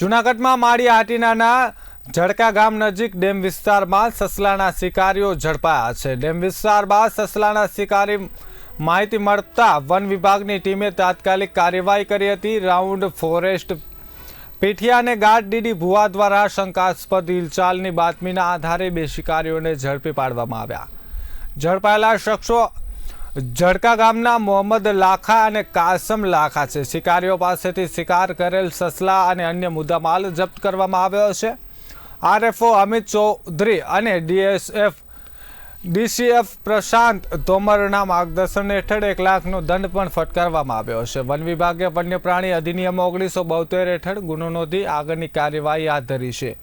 જૂનાગઢમાં માળી હાટીનાના ઝડકા ગામ નજીક ડેમ વિસ્તારમાં સસલાના શિકારીઓ ઝડપાયા છે. ડેમ વિસ્તારમાં સસલાના શિકારી માહિતી મળતા વન વિભાગની ટીમે તાત્કાલિક કાર્યવાહી કરી હતી. રાઉન્ડ ફોરેસ્ટ પીઠિયા અને ગાઢ ડીડી ભુવા દ્વારા શંકાસ્પદ હિલચાલની બાતમીના આધારે બે શિકારીઓને ઝડપી પાડવામાં આવ્યા. ઝડપાયેલા શખ્સો ઝડકા ગામના મોહમ્મદ લાખા અને કાસમ લાખા છે. શિકારીઓ પાસેથી શિકાર કરેલ સસલા અને અન્ય મુદ્દામાલ જપ્ત કરવામાં આવ્યો છે. આરએફઓ અમિત ચૌધરી અને ડીએસએફ, ડીસીએફ પ્રશાંત તોમરના માર્ગદર્શન હેઠળ એક લાખનો દંડ પણ ફટકારવામાં આવ્યો છે. વન વિભાગે વન્ય પ્રાણી અધિનિયમ ઓગણીસો બોતેર હેઠળ ગુનો નોંધી આગળની કાર્યવાહી હાથ ધરી છે.